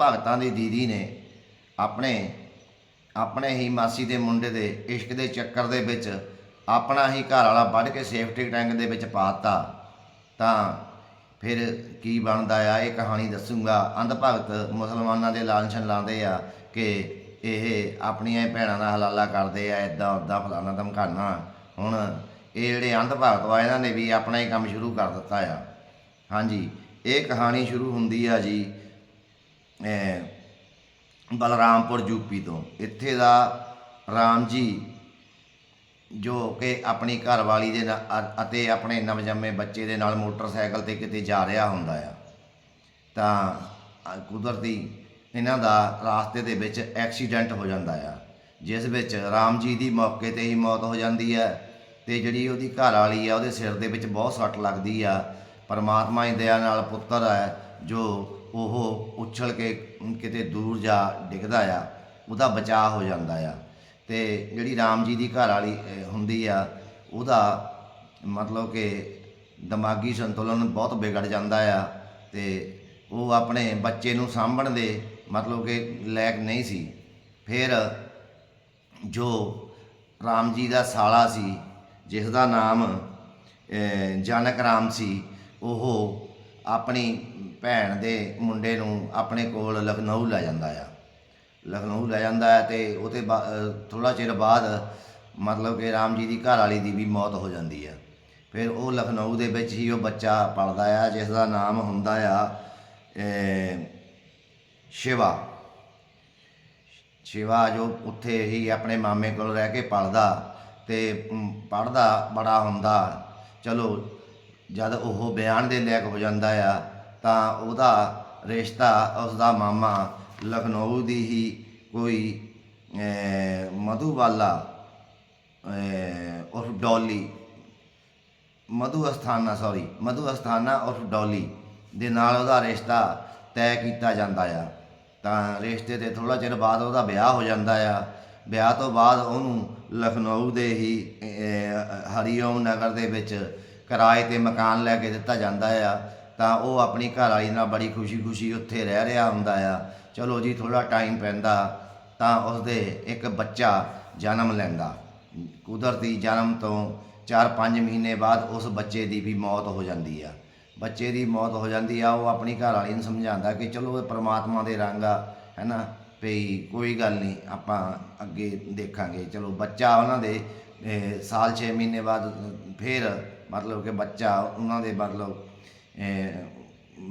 ਭਗਤਾਂ ਦੀ ਦੀਦੀ ਨੇ ਆਪਣੇ ਆਪਣੇ ਹੀ ਮਾਸੀ ਦੇ ਮੁੰਡੇ ਦੇ ਇਸ਼ਕ ਦੇ ਚੱਕਰ ਦੇ ਵਿੱਚ ਆਪਣਾ ਹੀ ਘਰ ਵਾਲਾ ਵੱਢ ਕੇ ਸੇਫਟੀ ਟੈਂਕ ਦੇ ਵਿੱਚ ਪਾਤਾ ਤਾਂ ਫਿਰ ਕੀ ਬਣਦਾ ਆ, ਇਹ ਕਹਾਣੀ ਦੱਸੂਗਾ। ਅੰਧ ਭਗਤ ਮੁਸਲਮਾਨਾਂ ਦੇ ਲਾਂਛਨ ਲਾਉਂਦੇ ਆ ਕਿ ਇਹ ਆਪਣੀਆਂ ਹੀ ਭੈਣਾਂ ਦਾ ਹਲਾਲਾ ਕਰਦੇ ਆ ਇਦਾਂ ਉਦਾਂ ਫਲਾਣਾ ਧਮਕਾਣਾ ਹੁਣ ਇਹ ਜਿਹੜੇ ਅੰਧ ਭਗਤ ਵਾ, ਇਹਨਾਂ ਨੇ ਵੀ ਆਪਣਾ ਹੀ ਕੰਮ ਸ਼ੁਰੂ ਕਰ ਦਿੱਤਾ ਆ। ਹਾਂਜੀ, ਇਹ ਕਹਾਣੀ ਸ਼ੁਰੂ ਹੁੰਦੀ ਆ ਜੀ ਬਲਰਾਮਪੁਰ ਯੂਪੀ ਤੋਂ। ਇੱਥੇ ਦਾ ਰਾਮ ਜੀ ਜੋ ਕਿ ਆਪਣੀ ਘਰਵਾਲੀ ਦੇ ਨਾਲ ਅਤੇ ਆਪਣੇ ਨਵਜੰਮੇ ਬੱਚੇ ਦੇ ਨਾਲ ਮੋਟਰਸਾਈਕਲ ਤੇ ਕਿਤੇ ਜਾ ਰਿਹਾ ਹੁੰਦਾ ਆ। ਤਾਂ ਕੁਦਰਤੀ ਇਹਨਾਂ ਦਾ ਰਾਸਤੇ ਦੇ ਵਿੱਚ ਐਕਸੀਡੈਂਟ ਹੋ ਜਾਂਦਾ ਆ। ਜਿਸ ਵਿੱਚ ਰਾਮ ਜੀ ਦੀ ਮੌਕੇ ਤੇ ਹੀ ਮੌਤ ਹੋ ਜਾਂਦੀ ਹੈ ਤੇ ਜਿਹੜੀ ਉਹਦੀ ਘਰ ਵਾਲੀ ਆ, ਉਹਦੇ ਸਿਰ ਦੇ ਵਿੱਚ ਬਹੁਤ ਸੱਟ ਲੱਗਦੀ ਆ। ਪਰਮਾਤਮਾ ਦੀ ਦਇਆ ਨਾਲ ਪੁੱਤਰ ਹੈ ਜੋ ਉਹ ਉਛਲ ਕੇ ਕਿਤੇ ਦੂਰ ਜਾ ਡਿੱਗਦਾ ਆ, ਉਹਦਾ ਬਚਾਅ ਹੋ ਜਾਂਦਾ ਆ। ਤੇ ਜਿਹੜੀ ਰਾਮ ਜੀ ਦੀ ਘਰ ਵਾਲੀ ਹੁੰਦੀ ਆ, ਉਹਦਾ ਮਤਲਬ ਕਿ ਦਿਮਾਗੀ ਸੰਤੁਲਨ ਬਹੁਤ ਵਿਗੜ ਜਾਂਦਾ ਆ ਤੇ ਉਹ ਆਪਣੇ ਬੱਚੇ ਨੂੰ ਸਾਂਭਣ ਦੇ ਮਤਲਬ ਕਿ ਲਾਇਕ ਨਹੀਂ ਸੀ। ਫਿਰ ਜੋ ਰਾਮ ਜੀ ਦਾ ਸਾਲਾ ਸੀ ਜਿਸ ਦਾ ਨਾਮ ਜਨਕ ਰਾਮ ਸੀ, ਉਹ ਆਪਣੀ ਭੈਣ ਦੇ ਮੁੰਡੇ ਨੂੰ ਆਪਣੇ ਕੋਲ ਲਖਨਊ ਲੈ ਜਾਂਦਾ ਆ। ਲਖਨਊ ਲੈ ਜਾਂਦਾ ਹੈ ਤੇ ਉਹਤੇ ਥੋੜਾ ਚਿਰ ਬਾਅਦ ਮਤਲਬ ਕਿ ਰਾਮ ਜੀ ਦੀ ਘਰ ਵਾਲੀ ਦੀ ਵੀ ਮੌਤ ਹੋ ਜਾਂਦੀ ਹੈ ਫਿਰ ਉਹ ਲਖਨਊ ਦੇ ਵਿੱਚ ਹੀ ਉਹ ਬੱਚਾ ਪਲਦਾ ਆ, ਜਿਸ ਦਾ ਨਾਮ ਹੁੰਦਾ ਆ ਸ਼ਿਵਾ। ਸ਼ਿਵਾ ਜੋ ਉੱਥੇ ਹੀ ਆਪਣੇ ਮਾਮੇ ਕੋਲ ਰਹਿ ਕੇ ਪਲਦਾ ਤੇ ਪੜਦਾ ਬੜਾ ਹੁੰਦਾ। ਚਲੋ ਜਦ ਉਹ ਬਿਆਨ ਦੇ ਲਾਇਕ ਹੋ ਜਾਂਦਾ ਆ ਤਾਂ ਉਹਦਾ ਰਿਸ਼ਤਾ ਉਸ ਦਾ ਮਾਮਾ ਲਖਨਊ ਦੀ ਹੀ ਕੋਈ ਅਹ, ਮਧੂਬਾਲਾ ਉਰਫ ਡੋਲੀ ਮਧੂ ਅਸਥਾਨਾ ਸੌਰੀ ਮਧੂ ਅਸਥਾਨਾ ਉਰਫ ਡੋਲੀ ਦੇ ਨਾਲ ਉਹਦਾ ਰਿਸ਼ਤਾ ਤੈਅ ਕੀਤਾ ਜਾਂਦਾ ਆ। ਤਾਂ ਰਿਸ਼ਤੇ 'ਤੇ ਥੋੜਾ ਚਿਰ ਬਾਅਦ ਉਹਦਾ ਵਿਆਹ ਹੋ ਜਾਂਦਾ ਆ। ਵਿਆਹ ਤੋਂ ਬਾਅਦ ਉਹਨੂੰ ਲਖਨਊ ਦੇ ਹੀ ਹਰੀਓਮ ਨਗਰ ਦੇ ਵਿੱਚ ਕਿਰਾਏ ਤੇ ਮਕਾਨ ਲੈ ਕੇ ਦਿੱਤਾ ਜਾਂਦਾ ਆ, ਤਾਂ ਉਹ ਆਪਣੀ ਘਰ ਵਾਲੀ ਨਾਲ ਬੜੀ ਖੁਸ਼ੀ-ਖੁਸ਼ੀ ਉੱਥੇ ਰਹਿ ਰਿਹਾ ਹੁੰਦਾ ਆ। ਚਲੋ ਜੀ ਥੋੜਾ ਟਾਈਮ ਪੈਂਦਾ, ਤਾਂ ਉਸਦੇ ਇੱਕ ਬੱਚਾ ਜਨਮ ਲੈਂਦਾ। ਕੁਦਰਤੀ ਜਨਮ ਤੋਂ 4-5 ਮਹੀਨੇ ਬਾਅਦ ਉਸ ਬੱਚੇ ਦੀ ਵੀ ਮੌਤ ਹੋ ਜਾਂਦੀ ਆ। ਬੱਚੇ ਦੀ ਮੌਤ ਹੋ ਜਾਂਦੀ ਆ, ਉਹ ਆਪਣੀ ਘਰ ਵਾਲੀ ਨੂੰ ਸਮਝਾਉਂਦਾ ਕਿ ਚਲੋ ਇਹ ਪ੍ਰਮਾਤਮਾ ਦੇ ਰੰਗ ਆ, ਹੈਨਾ? ਭਈ ਕੋਈ ਗੱਲ ਨਹੀਂ, ਆਪਾਂ ਅੱਗੇ ਦੇਖਾਂਗੇ। ਚਲੋ ਬੱਚਾ ਉਹਨਾਂ ਦੇ ਸਾਲ 6 ਮਹੀਨੇ ਬਾਅਦ ਫਿਰ ਮਤਲਬ ਕਿ ਬੱਚਾ, ਉਹਨਾਂ ਦੇ ਮਤਲਬ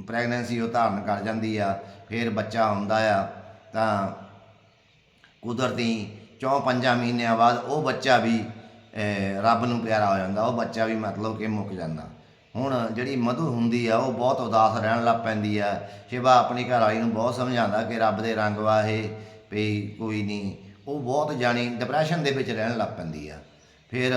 ਪ੍ਰੈਗਨੈਂਸੀ ਉਹ ਧਾਰਨ ਕਰ ਜਾਂਦੀ ਆ, ਫਿਰ ਬੱਚਾ ਹੁੰਦਾ ਆ, ਤਾਂ ਕੁਦਰਤੀ ਚੌਂ ਪੰਜਾਂ ਮਹੀਨਿਆਂ ਬਾਅਦ ਉਹ ਬੱਚਾ ਵੀ ਰੱਬ ਨੂੰ ਪਿਆਰਾ ਹੋ ਜਾਂਦਾ, ਉਹ ਬੱਚਾ ਵੀ ਮਤਲਬ ਕਿ ਮੁੱਕ ਜਾਂਦਾ। ਹੁਣ ਜਿਹੜੀ ਮਧੂ ਹੁੰਦੀ ਆ, ਉਹ ਬਹੁਤ ਉਦਾਸ ਰਹਿਣ ਲੱਗ ਪੈਂਦੀ ਆ। ਸ਼ਿਵਾ ਆਪਣੀ ਘਰ ਵਾਲੀ ਨੂੰ ਬਹੁਤ ਸਮਝਾਉਂਦਾ ਕਿ ਰੱਬ ਦੇ ਰੰਗ ਵਾ ਵੀ ਕੋਈ ਨਹੀਂ। ਉਹ ਬਹੁਤ ਜਾਣੀ ਡਿਪਰੈਸ਼ਨ ਦੇ ਵਿੱਚ ਰਹਿਣ ਲੱਗ ਪੈਂਦੀ ਆ। ਫਿਰ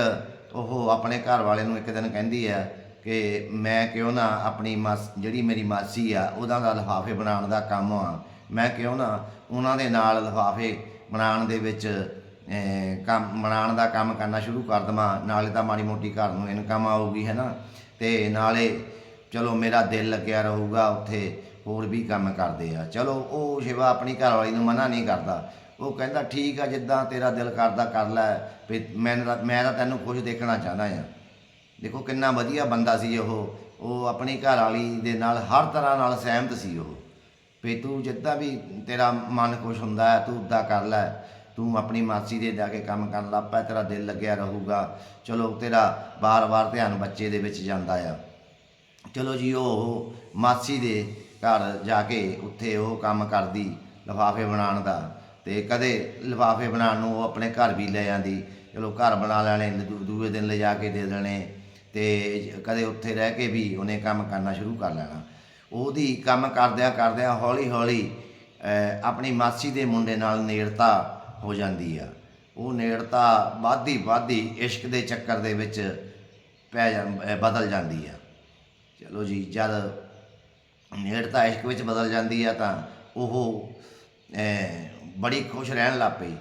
ਉਹ ਆਪਣੇ ਘਰ ਵਾਲੇ ਨੂੰ ਇੱਕ ਦਿਨ ਕਹਿੰਦੀ ਆ ਕਿ ਮੈਂ ਕਿਉਂ ਨਾ ਆਪਣੀ ਮਾਸ, ਜਿਹੜੀ ਮੇਰੀ ਮਾਸੀ ਆ, ਉਹਦਾ ਦਾ ਲਿਫਾਫੇ ਬਣਾਉਣ ਦਾ ਕੰਮ ਆ। ਮੈਂ ਕਿਉਂ ਨਾ ਉਹਨਾਂ ਦੇ ਨਾਲ ਲਿਫਾਫੇ ਬਣਾਉਣ ਦੇ ਵਿੱਚ ਕੰਮ, ਬਣਾਉਣ ਦਾ ਕੰਮ ਕਰਨਾ ਸ਼ੁਰੂ ਕਰ ਦਵਾਂ, ਨਾਲੇ ਤਾਂ ਮਾੜੀ ਮੋਟੀ ਘਰ ਨੂੰ ਇਨਕਮ ਆਊਗੀ, ਹੈ ਨਾ? ਤੇ ਨਾਲੇ ਚਲੋ ਮੇਰਾ ਦਿਲ ਲੱਗਿਆ ਰਹੂਗਾ ਉੱਥੇ ਹੋਰ ਵੀ ਕੰਮ ਕਰਦੇ ਆ। ਚਲੋ ਉਹ ਸ਼ਿਵਾ ਆਪਣੀ ਘਰ ਵਾਲੀ ਨੂੰ ਮਨਾ ਨਹੀਂ ਕਰਦਾ। ਉਹ ਕਹਿੰਦਾ, ਠੀਕ ਆ, ਜਿੱਦਾਂ ਤੇਰਾ ਦਿਲ ਕਰਦਾ ਕਰ ਲੈ, ਵੀ ਮੈਂ ਤਾਂ ਮੈਂ ਤਾਂ ਤੈਨੂੰ ਖੁਸ਼ ਦੇਖਣਾ ਚਾਹੁੰਦਾ ਆ ਦੇਖੋ ਕਿੰਨਾ ਵਧੀਆ ਬੰਦਾ ਸੀ ਉਹ। ਉਹ ਆਪਣੀ ਘਰ ਵਾਲੀ ਦੇ ਨਾਲ ਹਰ ਤਰ੍ਹਾਂ ਨਾਲ ਸਹਿਮਤ ਸੀ ਉਹ। ਵੀ ਤੂੰ ਜਿੱਦਾਂ ਵੀ ਤੇਰਾ ਮਨ ਖੁਸ਼ ਹੁੰਦਾ ਹੈ, ਤੂੰ ਉਦਾਂ ਕਰ ਲੈ। ਤੂੰ ਆਪਣੀ ਮਾਸੀ ਦੇ ਜਾ ਕੇ ਕੰਮ ਕਰਨ ਲੱਗ ਪੈ, ਤੇਰਾ ਦਿਲ ਲੱਗਿਆ ਰਹੂਗਾ। ਚਲੋ, ਤੇਰਾ ਬਾਰ-ਬਾਰ ਧਿਆਨ ਬੱਚੇ ਦੇ ਵਿੱਚ ਜਾਂਦਾ ਆ। ਚਲੋ ਜੀ, ਉਹ ਮਾਸੀ ਦੇ ਘਰ ਜਾ ਕੇ ਉੱਥੇ ਉਹ ਕੰਮ ਕਰਦੀ, ਲਿਫਾਫੇ ਬਣਾਉਣ ਦਾ। ਤੇ ਕਦੇ ਲਿਫਾਫੇ ਬਣਾਉਣ ਨੂੰ ਉਹ ਆਪਣੇ ਘਰ ਵੀ ਲੈ ਜਾਂਦੀ ਚਲੋ ਘਰ ਬਣਾ ਲੈਣੇ ਦੂ- ਦੂਏ ਦਿਨ ਲਿਜਾ ਕੇ ਦੇ ਦੇਣੇ ਤੇ ਕਦੇ ਉੱਥੇ ਰਹਿ ਕੇ ਵੀ ਉਹਨੇ ਕੰਮ ਕਰਨਾ ਸ਼ੁਰੂ ਕਰ ਲੈਣਾ। ਉਹਦੀ ਕੰਮ ਕਰਦਿਆਂ ਕਰਦਿਆਂ ਹੌਲੀ ਹੌਲੀ ਅਹ, ਆਪਣੀ ਮਾਸੀ ਦੇ ਮੁੰਡੇ ਨਾਲ ਨੇੜਤਾ ਹੋ ਜਾਂਦੀ ਆ। ਉਹ ਨੇੜਤਾ ਵੱਧਦੀ ਵੱਧਦੀ ਇਸ਼ਕ ਦੇ ਚੱਕਰ ਦੇ ਵਿੱਚ ਪੈ ਜਾਂ ਅਹ, ਬਦਲ ਜਾਂਦੀ ਆ। ਚਲੋ ਜੀ ਜਦ ਨੇੜਤਾ ਇਸ਼ਕ ਵਿੱਚ ਬਦਲ ਜਾਂਦੀ ਆ ਤਾਂ ਉਹ ਅਹ, ਬੜੀ ਖੁਸ਼ ਰਹਿਣ ਲੱਗ ਪਈ।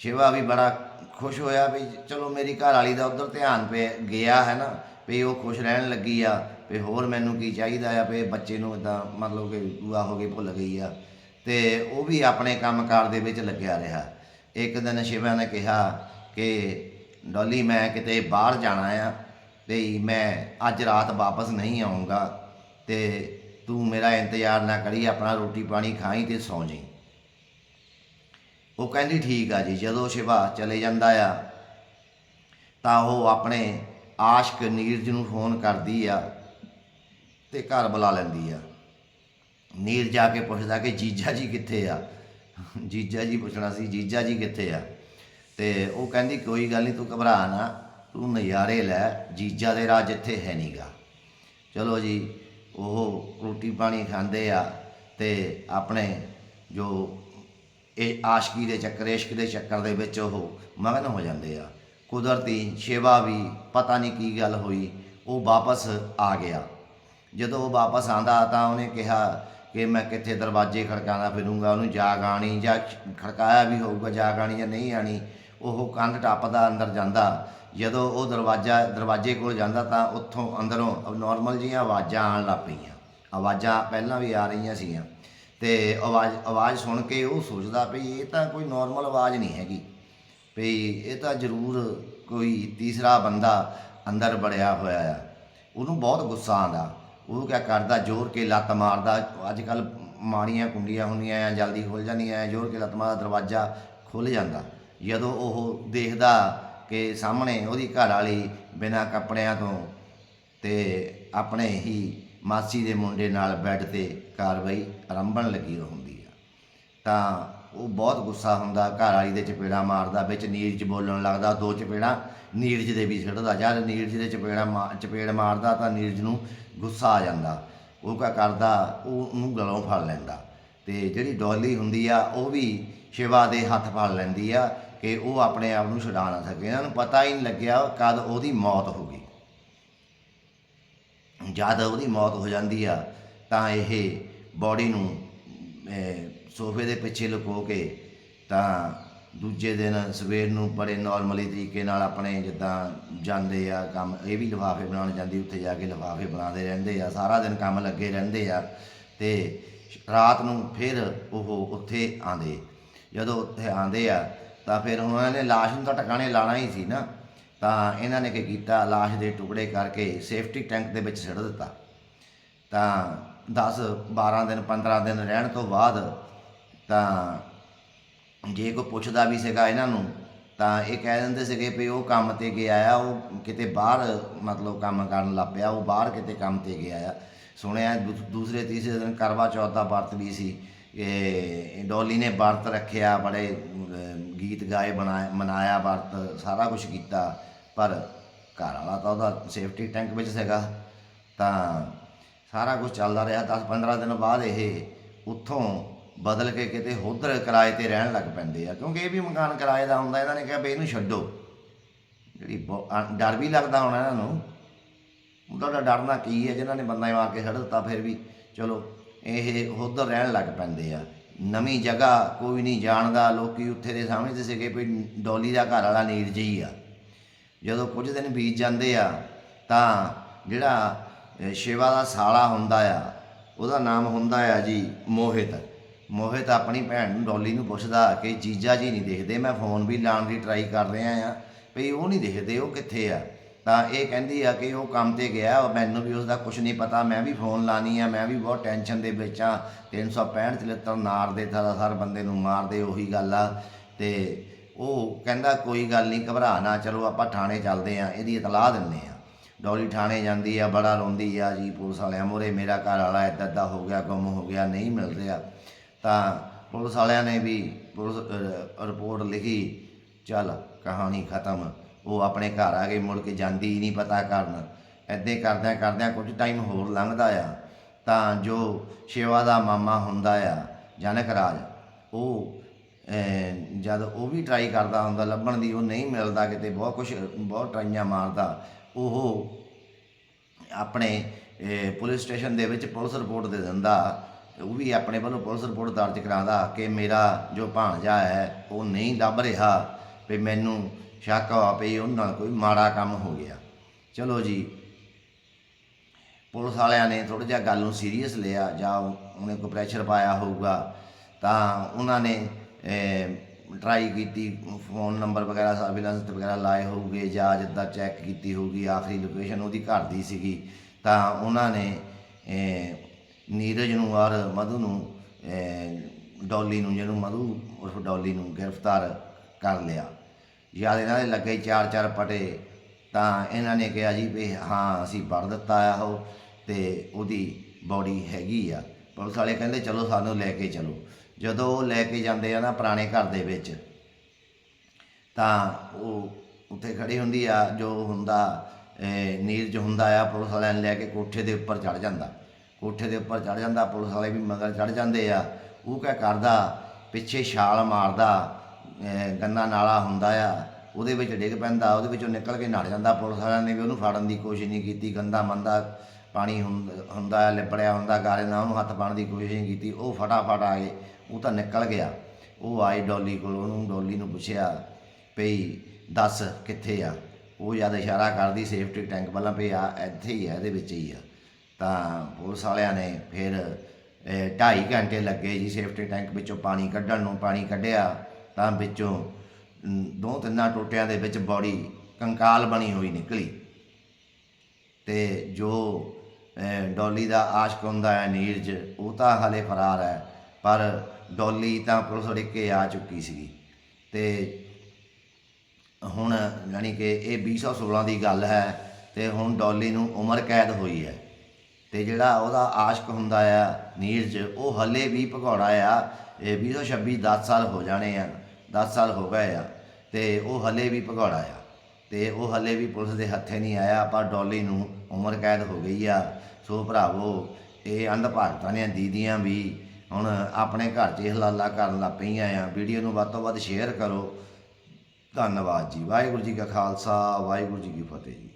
ਸ਼ਿਵਾ ਵੀ ਬੜਾ ਖੁਸ਼ ਹੋਇਆ ਵੀ ਚਲੋ ਮੇਰੀ ਘਰ ਵਾਲੀ ਦਾ ਉਧਰ ਧਿਆਨ ਪੈ ਗਿਆ ਹੈ ਨਾ, ਵੀ ਉਹ ਖੁਸ਼ ਰਹਿਣ ਲੱਗੀ ਆ, ਵੀ ਹੋਰ ਮੈਨੂੰ ਕੀ ਚਾਹੀਦਾ ਆ, ਵੀ ਬੱਚੇ ਨੂੰ ਇਦਾਂ ਮਤਲਬ ਕਿ ਦੂਆ ਹੋ ਕੇ ਭੁੱਲ ਗਈ ਆ। ਤੇ ਉਹ ਵੀ ਆਪਣੇ ਕੰਮਕਾਰ ਦੇ ਵਿੱਚ ਲੱਗਿਆ ਰਿਹਾ। ਇੱਕ ਦਿਨ ਸ਼ਿਵਾ ਨੇ ਕਿਹਾ ਕਿ ਡੋਲੀ ਮੈਂ ਕਿਤੇ ਬਾਹਰ ਜਾਣਾ ਆ ਤੇ ਮੈਂ ਅੱਜ ਰਾਤ ਵਾਪਸ ਨਹੀਂ ਆਉਂਗਾ ਤੇ ਤੂੰ ਮੇਰਾ ਇੰਤਜ਼ਾਰ ਨਾ ਕਰੀ, ਆਪਣਾ ਰੋਟੀ ਪਾਣੀ ਖਾਈ ਤੇ ਸੌਂ ਜਾਈਂ। ਉਹ ਕਹਿੰਦੀ, ਠੀਕ ਆ ਜੀ, ਜਦੋਂ ਸ਼ਿਵਾ ਚਲੇ ਜਾਂਦਾ ਆ, ਤਾਂ ਉਹ ਆਪਣੇ ਆਸ਼ਕ ਨੀਰਜ ਨੂੰ ਫੋਨ ਕਰਦੀ ਆ ਤੇ ਘਰ ਬੁਲਾ ਲੈਂਦੀ ਆ। ਨੀਰਜ ਆ ਕੇ ਪੁੱਛਦਾ ਕਿ, ਜੀਜਾ ਜੀ ਕਿੱਥੇ ਆ? ਜੀਜਾ ਜੀ ਪੁੱਛਣਾ ਸੀ, ਜੀਜਾ ਜੀ ਕਿੱਥੇ ਆ? ਤੇ ਉਹ ਕਹਿੰਦੀ, ਕੋਈ ਗੱਲ ਨਹੀਂ, ਤੂੰ ਘਬਰਾ ਨਾ, ਤੂੰ ਨਜ਼ਾਰੇ ਲੈ, ਜੀਜਾ ਦੇ ਰਾਜ ਇੱਥੇ ਹੈ ਨਹੀਂਗਾ ਚਲੋ ਜੀ, ਉਹ ਰੋਟੀ ਪਾਣੀ ਖਾਂਦੇ ਆ ਤੇ ਆਪਣੇ ਜੋ ਇਹ ਆਸ਼ਕੀ ਦੇ ਚੱਕਰ, ਇਸ਼ਕ ਦੇ ਚੱਕਰ ਦੇ ਵਿੱਚ ਉਹ ਮਗਨ ਹੋ ਜਾਂਦੇ ਆ। ਕੁਦਰਤੀ ਸ਼ੇਵਾ ਵੀ ਪਤਾ ਨਹੀਂ ਕੀ ਗੱਲ ਹੋਈ, ਉਹ ਵਾਪਸ ਆ ਗਿਆ। ਜਦੋਂ ਉਹ ਵਾਪਸ ਆਂਦਾ ਤਾਂ ਉਹਨੇ ਕਿਹਾ ਕਿ ਮੈਂ ਕਿੱਥੇ ਦਰਵਾਜ਼ੇ ਖੜਕਾਉਂਦਾ ਫਿਰੂੰਗਾ, ਉਹਨੂੰ ਜਾਗ ਆਣੀ ਜਾਂ ਖੜਕਾਇਆ ਵੀ ਹੋਊਗਾ ਜਾਗ ਆਣੀ ਜਾਂ ਨਹੀਂ ਆਣੀ, ਉਹ ਕੰਧ ਟੱਪਦਾ ਅੰਦਰ ਜਾਂਦਾ। ਜਦੋਂ ਉਹ ਦਰਵਾਜ਼ਾ, ਦਰਵਾਜ਼ੇ ਕੋਲ ਜਾਂਦਾ ਤਾਂ ਉੱਥੋਂ ਅੰਦਰੋਂ ਨਾਰਮਲ ਜਿਹੀਆਂ ਆਵਾਜ਼ਾਂ ਆਉਣ ਲੱਗ ਪਈਆਂ। ਆਵਾਜ਼ਾਂ ਪਹਿਲਾਂ ਵੀ ਆ ਰਹੀਆਂ ਸੀਗੀਆਂ ਤੇ ਆਵਾਜ਼ ਆਵਾਜ਼ ਸੁਣ ਕੇ ਉਹ ਸੋਚਦਾ ਵੀ ਇਹ ਤਾਂ ਕੋਈ ਨਾਰਮਲ ਆਵਾਜ਼ ਨਹੀਂ ਹੈਗੀ। ਵੀ ਇਹ ਤਾਂ ਜ਼ਰੂਰ ਕੋਈ ਤੀਸਰਾ ਬੰਦਾ ਅੰਦਰ ਬੜਿਆ ਹੋਇਆ ਆ। ਉਹਨੂੰ ਬਹੁਤ ਗੁੱਸਾ ਆਂਦਾ ਉਹ ਕਿਆ ਕਰਦਾ, ਜ਼ੋਰ ਕੇ ਲੱਤ ਮਾਰਦਾ। ਅੱਜ ਕੱਲ ਮਾੜੀਆਂ ਕੁੰਡੀਆਂ ਹੁੰਦੀਆਂ ਆ, ਜਲਦੀ ਖੁੱਲ ਜਾਂਦੀਆਂ ਆ, ਜ਼ੋਰ ਕੇ ਲੱਤ ਮਾਰਦਾ, ਦਰਵਾਜ਼ਾ ਖੁੱਲ ਜਾਂਦਾ। ਜਦੋਂ ਉਹ ਦੇਖਦਾ ਕਿ ਸਾਹਮਣੇ ਉਹਦੀ ਘਰ ਵਾਲੀ ਬਿਨਾਂ ਕੱਪੜਿਆਂ ਤੋਂ ਤੇ ਆਪਣੇ ਹੀ ਮਾਸੀ ਦੇ ਮੁੰਡੇ ਨਾਲ ਬੈੱਡ ਤੇ ਕਾਰਵਾਈ ਆਰੰਭਣ ਲੱਗੀ ਹੁੰਦੀ ਆ। ਤਾਂ ਉਹ ਬਹੁਤ ਗੁੱਸਾ ਹੁੰਦਾ, ਘਰ ਵਾਲੀ ਦੇ ਚਪੇੜਾ ਮਾਰਦਾ, ਵਿੱਚ ਨੀਰਜ ਬੋਲਣ ਲੱਗਦਾ, ਦੋ ਚਪੇੜਾ ਨੀਰਜ ਦੇ ਵੀ ਸਿੱਟਦਾ। ਜਦ ਨੀਰਜ ਦੇ ਚਪੇੜਾ ਮਾ- ਚਪੇੜ ਮਾਰਦਾ ਤਾਂ ਨੀਰਜ ਨੂੰ ਗੁੱਸਾ ਆ ਜਾਂਦਾ। ਉਹ ਕਾ ਕਰਦਾ? ਉਹ ਉਹਨੂੰ ਗਲੋਂ ਫੜ ਲੈਂਦਾ। ਤੇ ਜਿਹੜੀ ਡੋਲੀ ਹੁੰਦੀ ਆ, ਉਹ ਵੀ ਸ਼ਿਵਾ ਦੇ ਹੱਥ ਫੜ ਲੈਂਦੀ ਆ ਕਿ ਉਹ ਆਪਣੇ ਆਪ ਨੂੰ ਛੁਡਾ ਨਾ ਸਕੇ। ਇਹਨਾਂ ਨੂੰ ਪਤਾ ਹੀ ਨਹੀਂ ਲੱਗਿਆ ਕਦ ਉਹਦੀ ਮੌਤ ਹੋ ਗਈ। ਜਦ ਉਹਦੀ ਮੌਤ ਹੋ ਜਾਂਦੀ ਆ, ਤਾਂ ਇਹ ਬਾਡੀ ਨੂੰ ਸੋਫੇ ਦੇ ਪਿੱਛੇ ਲੁਕੋ ਕੇ ਤਾਂ ਦੂਜੇ ਦਿਨ ਸਵੇਰ ਨੂੰ ਬੜੇ ਨਾਰਮਲੀ ਤਰੀਕੇ ਨਾਲ ਆਪਣੇ ਜਿੱਦਾਂ ਜਾਂਦੇ ਆ ਕੰਮ, ਇਹ ਵੀ ਲਿਫਾਫੇ ਬਣਾਉਣ ਜਾਂਦੀ, ਉੱਥੇ ਜਾ ਕੇ ਲਿਫਾਫੇ ਬਣਾਉਂਦੇ ਰਹਿੰਦੇ ਆ, ਸਾਰਾ ਦਿਨ ਕੰਮ ਲੱਗੇ ਰਹਿੰਦੇ ਆ ਤੇ ਰਾਤ ਨੂੰ ਫਿਰ ਉਹ ਉੱਥੇ ਆਂਦੇ ਜਦੋਂ ਉੱਥੇ ਆਂਦੇ ਆ ਤਾਂ ਫਿਰ ਉਹਨਾਂ ਨੇ ਲਾਸ਼ ਨੂੰ ਤਾਂ ਟਿਕਾਣੇ ਲਾਣਾ ਹੀ ਸੀ ਨਾ, ਤਾਂ ਇਹਨਾਂ ਨੇ ਕੀ ਕੀਤਾ, ਲਾਸ਼ ਦੇ ਟੁਕੜੇ ਕਰਕੇ ਸੇਫਟੀ ਟੈਂਕ ਦੇ ਵਿੱਚ ਸਿੱਟ ਦਿੱਤਾ। ਤਾਂ 10 12 ਦਿਨ 15 ਦਿਨ ਰਹਿਣ ਤੋਂ ਬਾਅਦ ਤਾਂ ਜੇ ਕੋਈ ਪੁੱਛਦਾ ਵੀ ਸੀਗਾ ਇਹਨਾਂ ਨੂੰ, ਤਾਂ ਇਹ ਕਹਿ ਦਿੰਦੇ ਸੀਗੇ ਵੀ ਉਹ ਕੰਮ ਤੇ ਗਿਆ ਆ, ਉਹ ਕਿਤੇ ਬਾਹਰ ਮਤਲਬ ਕੰਮ ਕਰਨ ਲੱਗ ਪਿਆ, ਉਹ ਬਾਹਰ ਕਿਤੇ ਕੰਮ ਤੇ ਗਿਆ ਆ। ਸੁਣਿਆ ਦੂ- ਦੂਸਰੇ ਤੀਸਰੇ ਦਿਨ ਕਰਵਾ ਚੌਥ ਦਾ ਵਰਤ ਵੀ ਸੀ। ਇਹ ਡੋਲੀ ਨੇ ਵਰਤ ਰੱਖਿਆ, ਬੜੇ ਗੀਤ ਗਾਏ ਬਣਾਇਆ ਮਨਾਇਆ ਵਰਤ, ਸਾਰਾ ਕੁਝ ਕੀਤਾ, ਪਰ ਘਰ ਵਾਲਾ ਤਾਂ ਉਹਦਾ ਸੇਫਟੀ ਟੈਂਕ ਵਿੱਚ ਸੀਗਾ। ਤਾਂ ਸਾਰਾ ਕੁਝ ਚੱਲਦਾ ਰਿਹਾ। 10-15 ਦਿਨ ਬਾਅਦ ਇਹ ਉੱਥੋਂ ਬਦਲ ਕੇ ਕਿਤੇ ਹੋਦਰ ਕਿਰਾਏ ਤੇ ਰਹਿਣ ਲੱਗ ਪੈਂਦੇ ਆ। ਕਿਉਂਕਿ ਇਹ ਵੀ ਮਕਾਨ ਕਿਰਾਏ ਦਾ ਹੁੰਦਾ। ਇਹਨਾਂ ਨੇ ਕਿਹਾ ਵੀ ਇਹਨੂੰ ਛੱਡੋ। ਜਿਹੜੀ ਬਹੁ- ਡਰ ਵੀ ਲੱਗਦਾ ਹੋਣਾ ਇਹਨਾਂ ਨੂੰ। ਉਹਦਾ ਤਾਂ ਡਰਨਾ ਕੀ ਹੈ? ਜਿਨ੍ਹਾਂ ਨੇ ਬੰਦਾ ਮਾਰ ਕੇ ਛੱਡ ਦਿੱਤਾ, ਫਿਰ ਵੀ ਚਲੋ, ਇਹ ਹੋਦਰ ਰਹਿਣ ਲੱਗ ਪੈਂਦੇ ਆ। ਨਵੀਂ ਜਗ੍ਹਾ ਕੋਈ ਨਹੀਂ ਜਾਣਦਾ। ਲੋਕੀ ਉੱਥੇ ਦੇ ਸਮਝਦੇ ਸੀਗੇ ਵੀ ਡੋਲੀ ਦਾ ਘਰ ਵਾਲਾ ਨੀਰਜ ਹੀ ਆ। ਜਦੋਂ ਕੁਝ ਦਿਨ ਬੀਤ ਜਾਂਦੇ ਆ, ਤਾਂ ਜਿਹੜਾ ਸ਼ਿਵਾ ਦਾ ਸਾਲਾ ਹੁੰਦਾ ਆ, ਉਹਦਾ ਨਾਮ ਹੁੰਦਾ ਆ ਜੀ ਮੋਹਿਤ। ਮੋਹਿਤ ਆਪਣੀ ਭੈਣ ਨੂੰ ਡੋਲੀ ਨੂੰ ਪੁੱਛਦਾ ਕਿ ਜੀਜਾ ਜੀ ਨਹੀਂ ਦੇਖਦੇ, ਮੈਂ ਫੋਨ ਵੀ ਲਾਉਣ ਦੀ ਟਰਾਈ ਕਰ ਰਿਹਾ ਆ, ਵੀ ਉਹ ਨਹੀਂ ਦੇਖਦੇ, ਉਹ ਕਿੱਥੇ ਆ? ਤਾਂ ਇਹ ਕਹਿੰਦੀ ਆ ਕਿ ਉਹ ਕੰਮ ਤੇ ਗਿਆ ਮੈਨੂੰ ਵੀ ਉਸ ਦਾ ਕੁਝ ਨਹੀਂ ਪਤਾ, ਮੈਂ ਵੀ ਫੋਨ ਲਾਣੀ ਆ, ਮੈਂ ਵੀ ਬਹੁਤ ਟੈਨਸ਼ਨ ਦੇ ਵਿੱਚ ਆ 365 ਚਲਿੱਤਰ ਨਾਰ ਦੇ ਥਾਰਾ ਸਰ ਬੰਦੇ ਨੂੰ ਮਾਰਦੇ, ਉਹੀ ਗੱਲ ਆ। ਤੇ ਉਹ ਕਹਿੰਦਾ, ਕੋਈ ਗੱਲ ਨਹੀਂ, ਘਬਰਾ ਨਾ, ਚਲੋ ਆਪਾਂ ਥਾਣੇ ਚੱਲਦੇ ਆ, ਇਹਦੀ ਇਤਲਾਹ ਦਿੰਨੇ ਆ। ਡੋਲੀ ਥਾਣੇ ਜਾਂਦੀ ਆ, ਬੜਾ ਰੋਂਦੀ ਆ, ਜੀ ਪੁਲਿਸ ਵਾਲਿਆਂ ਮੋਰੇ ਮੇਰਾ ਘਰ ਵਾਲਾ ਏਦਾਂ ਦਾ ਹੋ ਗਿਆ, ਗੁੰਮ ਹੋ ਗਿਆ, ਨਹੀਂ ਮਿਲ ਰਿਹਾ। ਤਾਂ ਪੁਲਿਸ ਵਾਲਿਆਂ ਨੇ ਵੀ ਪੁਲਿਸ ਰਿਪੋਰਟ ਲਿਖੀ, ਚੱਲ ਕਹਾਣੀ ਖਤਮ। ਉਹ ਆਪਣੇ ਘਰ ਆ ਗਏ, ਮੁੜ ਕੇ ਜਾਂਦੀ ਹੀ ਨਹੀਂ ਪਤਾ ਕਰਨ। ਐਦਾਂ ਕਰਦਿਆਂ ਕਰਦਿਆਂ ਕੁਝ ਟਾਈਮ ਹੋਰ ਲੰਘਦਾ ਆ। ਤਾਂ ਜੋ ਸ਼ਿਵਾ ਦਾ ਮਾਮਾ ਹੁੰਦਾ ਆ, ਜਨਕ ਰਾਜ, ਉਹ ਜਦ ਉਹ ਵੀ ਟਰਾਈ ਕਰਦਾ ਹੁੰਦਾ, ਲੱਭਣ ਦੀ ਉਹ ਨਹੀਂ ਮਿਲਦਾ ਕਿਤੇ, ਬਹੁਤ ਕੁਝ ਬਹੁਤ ਟਰਾਈਆਂ ਮਾਰਦਾ। ਉਹ ਆਪਣੇ ਪੁਲਿਸ ਸਟੇਸ਼ਨ ਦੇ ਵਿੱਚ ਪੁਲਿਸ ਰਿਪੋਰਟ ਦੇ ਦਿੰਦਾ ਉਹ ਵੀ ਆਪਣੇ ਵੱਲੋਂ ਪੁਲਿਸ ਰਿਪੋਰਟ ਦਰਜ ਕਰਾਉਂਦਾ ਕਿ ਮੇਰਾ ਜੋ ਭਾਣਜਾ ਹੈ, ਉਹ ਨਹੀਂ ਲੱਭ ਰਿਹਾ, ਵੀ ਮੈਨੂੰ ਸ਼ੱਕ ਆ ਵੀ ਉਹਨਾਂ ਨਾਲ ਕੋਈ ਮਾੜਾ ਕੰਮ ਹੋ ਗਿਆ। ਚਲੋ ਜੀ, ਪੁਲਿਸ ਵਾਲਿਆਂ ਨੇ ਥੋੜਾ ਜਿਹਾ ਗੱਲ ਨੂੰ ਸੀਰੀਅਸ ਲਿਆ, ਜਾਂ ਉਹਨੇ ਕੋਈ ਪ੍ਰੈਸ਼ਰ ਪਾਇਆ ਹੋਊਗਾ, ਤਾਂ ਉਹਨਾਂ ਨੇ ਟਰਾਈ ਕੀਤੀ ਫੋਨ ਨੰਬਰ ਵਗੈਰਾ ਸਰਵੇਲੈਂਸ ਤੇ ਵਗੈਰਾ ਲਾਏ ਹੋਊਗੇ ਜਾਂ ਜਿੱਦਾਂ ਚੈੱਕ ਕੀਤੀ ਹੋਊਗੀ ਆਖਰੀ ਲੋਕੇਸ਼ਨ ਉਹਦੀ ਘਰ ਦੀ ਸੀਗੀ ਤਾਂ ਉਹਨਾਂ ਨੇ ਨੀਰਜ ਨੂੰ ਔਰ ਮਧੂ ਨੂੰ ਅਹ, ਡੌਲੀ ਨੂੰ ਜਿਹਨੂੰ ਮਧੂ ਉਸ ਡੌਲੀ ਨੂੰ ਗ੍ਰਿਫਤਾਰ ਕਰ ਲਿਆ। ਜਦ ਇਹਨਾਂ ਦੇ ਲੱਗੇ ਚਾਰ ਚਾਰ ਪਟੇ ਤਾਂ ਇਹਨਾਂ ਨੇ ਕਿਹਾ ਜੀ ਵੀ ਹਾਂ ਅਸੀਂ ਵੜ ਦਿੱਤਾ ਆ ਉਹ ਤੇ ਉਹਦੀ ਬੋਡੀ ਹੈਗੀ ਆ। ਪੁਲਿਸ ਵਾਲੇ ਕਹਿੰਦੇ ਚਲੋ ਸਾਨੂੰ ਲੈ ਕੇ ਚਲੋ। ਜਦੋਂ ਉਹ ਲੈ ਕੇ ਜਾਂਦੇ ਆ ਨਾ ਪੁਰਾਣੇ ਘਰ ਦੇ ਵਿੱਚ, ਤਾਂ ਉਹ ਉੱਥੇ ਖੜੀ ਹੁੰਦੀ ਆ, ਜੋ ਹੁੰਦਾ ਨੀਰਜ ਹੁੰਦਾ ਆ, ਪੁਲਿਸ ਵਾਲਿਆਂ ਨੇ ਲੈ ਕੇ ਕੋਠੇ ਦੇ ਉੱਪਰ ਚੜ ਜਾਂਦਾ। ਕੋਠੇ ਦੇ ਉੱਪਰ ਚੜ ਜਾਂਦਾ, ਪੁਲਿਸ ਵਾਲੇ ਵੀ ਮਗਰ ਚੜ ਜਾਂਦੇ ਆ। ਉਹ ਕਿਆ ਕਰਦਾ, ਪਿੱਛੇ ਛਾਲ ਮਾਰਦਾ ਗੰਨਾ ਨਾਲਾ ਹੁੰਦਾ ਆ, ਉਹਦੇ ਵਿੱਚ ਡਿੱਗ ਪੈਂਦਾ, ਉਹਦੇ ਵਿੱਚੋਂ ਨਿਕਲ ਕੇ ਨੜ ਜਾਂਦਾ। ਪੁਲਿਸ ਵਾਲਿਆਂ ਨੇ ਵੀ ਉਹਨੂੰ ਫੜਨ ਦੀ ਕੋਸ਼ਿਸ਼ ਨਹੀਂ ਕੀਤੀ, ਗੰਦਾ ਮੰਦਾ ਪਾਣੀ ਹੁੰ- ਹੁੰਦਾ ਲਿਪੜਿਆ ਹੁੰਦਾ, ਗਾਰੇ ਨਾਲ ਉਹਨੂੰ ਹੱਥ ਪਾਉਣ ਦੀ ਕੋਸ਼ਿਸ਼ ਨਹੀਂ ਕੀਤੀ। ਉਹ ਫਟਾਫਟ ਆ ਗਏ। ਉਹ ਤਾਂ ਨਿਕਲ ਗਿਆ। ਉਹ ਆਈ ਡੋਲੀ ਕੋਲ, ਉਹਨੂੰ ਡੋਲੀ ਨੂੰ ਪੁੱਛਿਆ ਭਈ ਦੱਸ ਕਿੱਥੇ ਆ? ਉਹ ਜਦ ਇਸ਼ਾਰਾ ਕਰਦੀ ਸੇਫਟੀ ਟੈਂਕ ਪਹਿਲਾਂ ਵੀ ਆ ਇੱਥੇ ਹੀ ਆ, ਇਹਦੇ ਵਿੱਚ ਹੀ ਆ। ਤਾਂ ਪੁਲਿਸ ਵਾਲਿਆਂ ਨੇ ਫਿਰ 2.5 ਘੰਟੇ ਲੱਗੇ ਜੀ ਸੇਫਟੀ ਟੈਂਕ ਵਿੱਚੋਂ ਪਾਣੀ ਕੱਢਣ ਨੂੰ, ਪਾਣੀ ਕੱਢਿਆ। ਤਾਂ ਵਿੱਚੋਂ ਦੋ ਤਿੰਨਾਂ ਟੋਟਿਆਂ ਦੇ ਵਿੱਚ ਬੋਡੀ ਕੰਕਾਲ ਬਣੀ ਹੋਈ ਨਿਕਲੀ। ਤੇ ਜੋ ਡੋਲੀ ਦਾ ਆਸ਼ਕ ਹੁੰਦਾ ਹੈ, ਨੀਰਜ, ਉਹ ਤਾਂ ਹਲੇ ਫਰਾਰ ਹੈ। ਪਰ ਡੋਲੀ ਤਾਂ ਪੁਲਿਸ ਅੜਿੱਕੇ ਕੇ ਆ ਚੁੱਕੀ ਸੀਗੀ। ਤੇ ਹੁਣ ਯਾਨੀ ਕਿ ਇਹ 2016 ਦੀ ਗੱਲ ਹੈ ਤੇ ਹੁਣ ਡੋਲੀ ਨੂੰ ਉਮਰ ਕੈਦ ਹੋਈ ਹੈ। ਤੇ ਜਿਹੜਾ ਉਹਦਾ ਆਸ਼ਕ ਹੁੰਦਾ ਆ, ਨੀਰਜ, ਉਹ ਹਲੇ ਵੀ ਭਗੌੜਾ ਆ। ਇਹ 2026 10 ਸਾਲ ਹੋ ਜਾਣੇ ਆ 10 ਸਾਲ ਹੋ ਗਏ ਆ। ਤੇ ਉਹ ਹਲੇ ਵੀ ਭਗੌੜਾ ਆ। ਤੇ ਉਹ ਹਲੇ ਵੀ ਪੁਲਿਸ ਦੇ ਹੱਥੇ ਨਹੀਂ ਆਇਆ, ਪਰ ਡੋਲੀ ਨੂੰ ਉਮਰ ਕੈਦ ਹੋ ਗਈ ਆ। ਸੋ ਭਰਾਵੋ, ਇਹ ਅੰਧ ਭਾਰਤਾਂ ਦੀਆਂ ਦੀਦੀਆਂ ਵੀ ਹੁਣ ਆਪਣੇ ਘਰ 'ਚ ਇਹ ਹਲਾਲਾ ਕਰਨ ਲੱਗ ਪਈਆਂ ਆ। ਵੀਡੀਓ ਨੂੰ ਵੱਧ ਤੋਂ ਵੱਧ ਸ਼ੇਅਰ ਕਰੋ। ਧੰਨਵਾਦ ਜੀ। ਵਾਹਿਗੁਰੂ ਜੀ ਕਾ ਖਾਲਸਾ, ਵਾਹਿਗੁਰੂ ਜੀ ਕੀ ਫਤਿਹ ਜੀ।